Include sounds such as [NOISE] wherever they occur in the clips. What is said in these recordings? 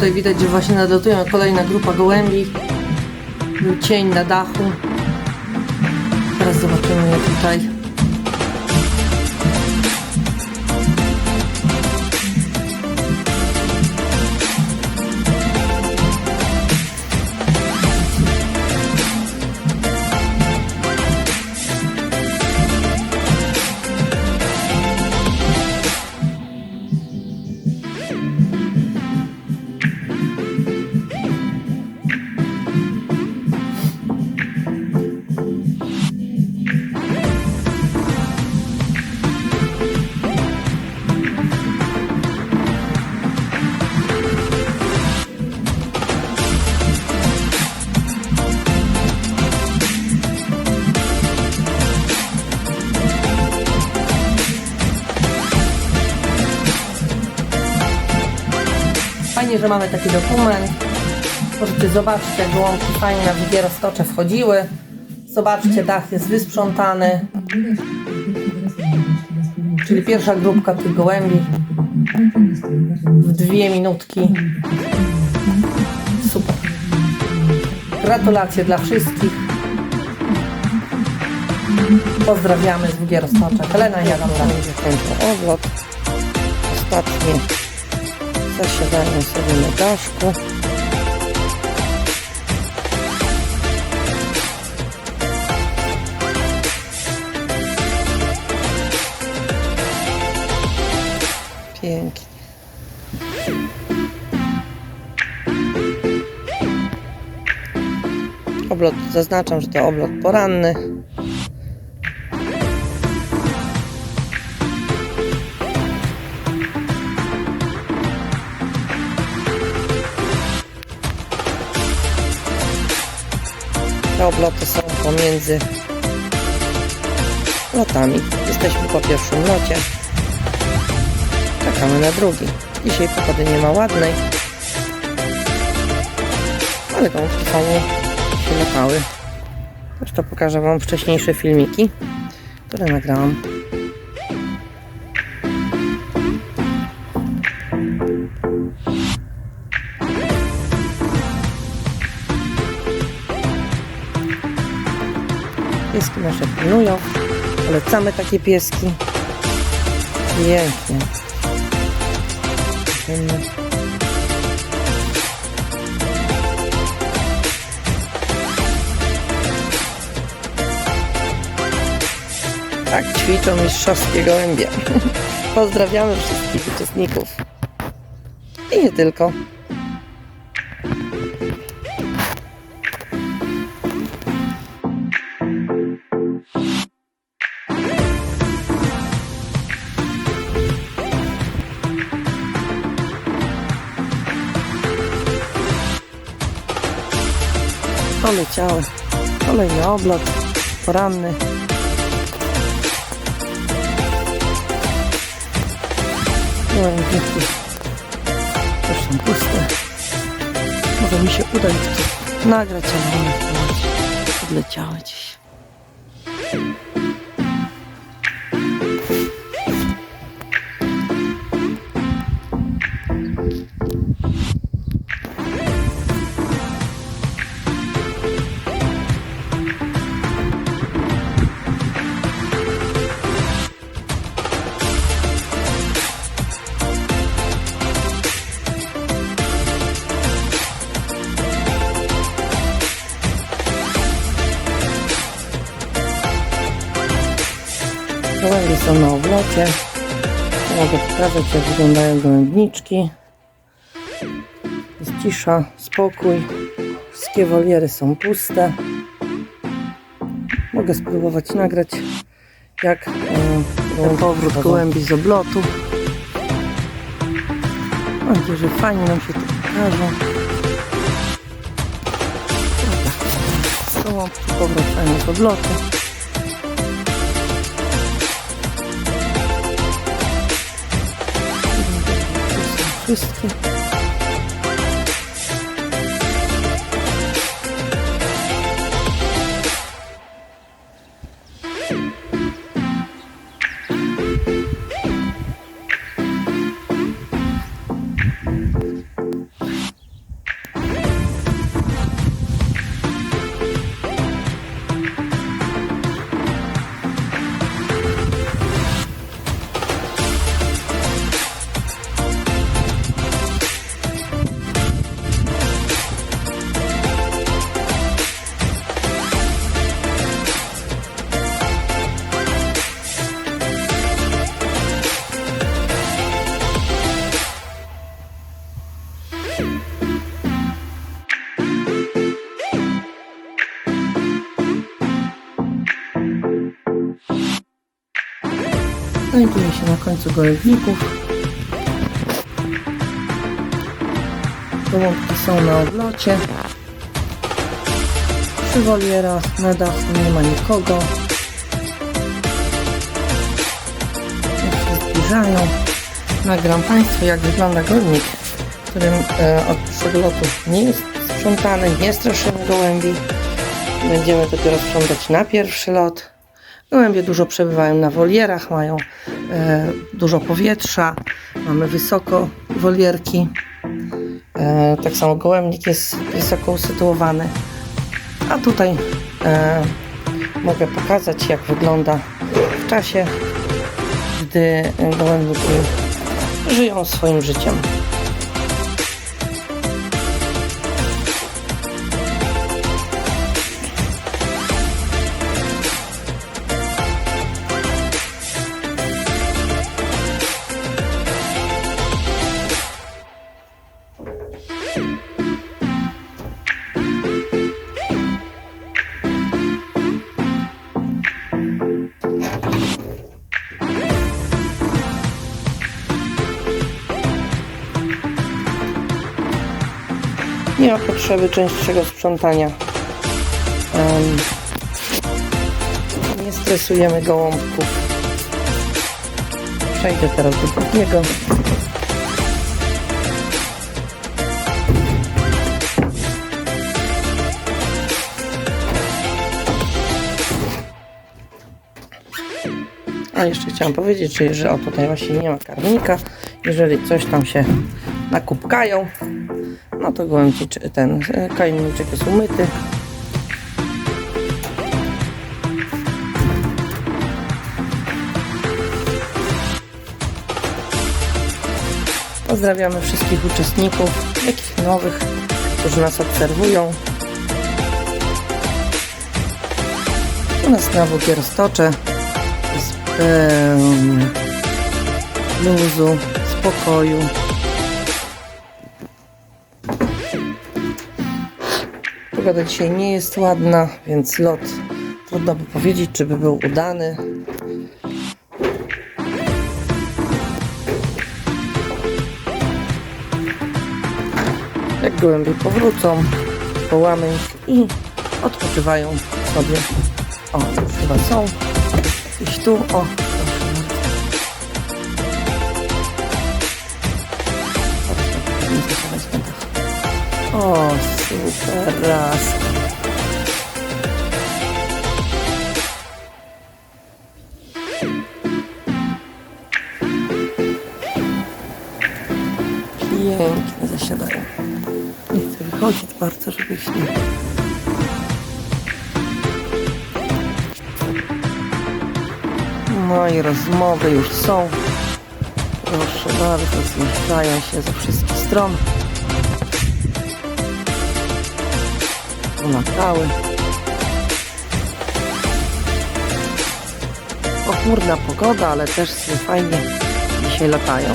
Tutaj widać, że właśnie nadlatuje kolejna grupa gołębi. Był cień na dachu. Teraz zobaczymy je tutaj. Fajnie, że mamy taki dokument. Możecie zobaczyć, jak gołąbki fajnie na wygie roztocze wchodziły. Zobaczcie, dach jest wysprzątany. Czyli pierwsza grupka tych gołębi w dwie minutki. Super. Gratulacje dla wszystkich. Pozdrawiamy z WG Roztocza. Helena i Adam kończył odlot. Ostatnie zasiadają sobie na daszku. Pięknie. Oblot, zaznaczam, że to oblot poranny. Te obloty są pomiędzy lotami. Jesteśmy po pierwszym locie. Czekamy na drugi. Dzisiaj pogody nie ma ładnej. Ale gąbki fajnie się latały. Zresztą pokażę Wam wcześniejsze filmiki, które nagrałam. Pieski nasze pilnują. Polecamy takie pieski. Pięknie. Pięknie. Tak ćwiczą mistrzowskie gołębie. [LAUGHS] Pozdrawiamy wszystkich uczestników. I nie tylko. Poleciały. Kolejny oblot poranny. Gołębniki też są puste. Może mi się uda nagrać, ale one chyba odleciały dziś. Gołębie są na oblocie. Mogę pokazać, jak wyglądają gołębniczki. Jest cisza, spokój. Wszystkie woliery są puste. Mogę spróbować nagrać, jak e, ten powrót gołębi z oblotu. Mam nadzieję, że fajnie nam się to pokaże. Gołąbki powracają z oblotu. Wszystkie. Końcu gołębników. Gołąbki są na oblocie. Przy wolierach na dachu nie ma nikogo. Się zbliżają. Nagram Państwu jak wygląda gołębnik, którym e, od przelotu nie jest sprzątany, nie straszymy gołębi. Będziemy dopiero sprzątać na pierwszy lot. Gołębie dużo przebywają na wolierach, mają e, dużo powietrza, mamy wysoko wolierki. E, tak samo gołębnik jest wysoko usytuowany. A tutaj e, mogę pokazać, jak wygląda w czasie, gdy gołębniki żyją swoim życiem. Ma potrzeby częstszego sprzątania. Em, nie stresujemy gołąbków. Przejdę teraz do drugiego. A jeszcze chciałam powiedzieć, że o tutaj właśnie nie ma karmnika. Jeżeli coś tam się nakupkają, no to gołębnik, ten e, kajemniczek jest umyty. Pozdrawiamy wszystkich uczestników, jakich nowych, którzy nas obserwują. U nas na Włogierstocze jest zupełnie luzu, spokoju. Pogoda dzisiaj nie jest ładna, więc lot trudno by powiedzieć, czy by był udany. Jak gołębie powrócą, wołamy ich i odpoczywają sobie. O, już chyba są. Gdzieś tu, o. bardzo. O, super raz. Pięknie zasiadają. Nie chcę wychodzić bardzo, żeby nie... No i rozmowy już są. Proszę bardzo, zjeżdżają się ze wszystkich stron. Latały. Pochmurna pogoda, ale też sobie fajnie dzisiaj latają.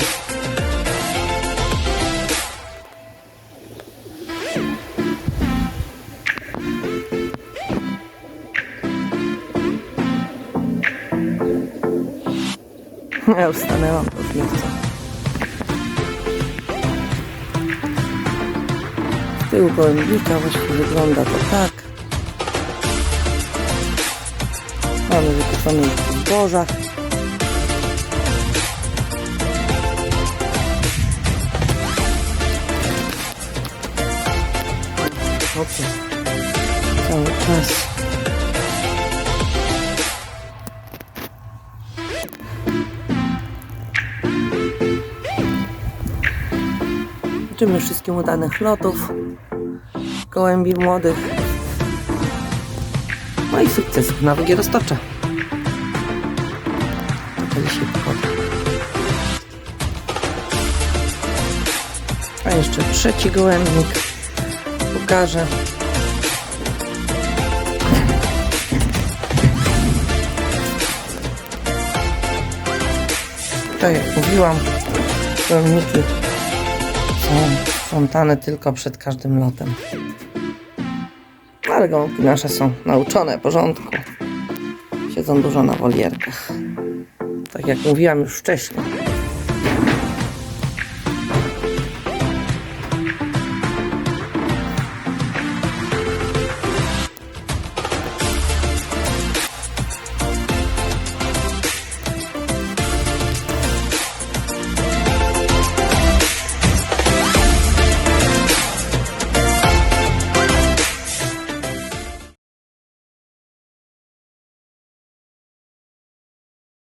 [LAUGHS] Ja już stanęłam, już nie chcę. Z tyłu gołębnika właściwie wygląda to tak. Mamy wykuszone już w zbożach. Cały czas. Życzymy wszystkim udanych lotów, gołębi młodych, no i sukcesów na wygie roztocza. A jeszcze trzeci gołębnik pokażę. Tak jak mówiłam, gołębniki są sprzątane tylko przed każdym lotem. Ale nasze są nauczone porządku. Siedzą dużo na wolierkach. Tak jak mówiłam już wcześniej.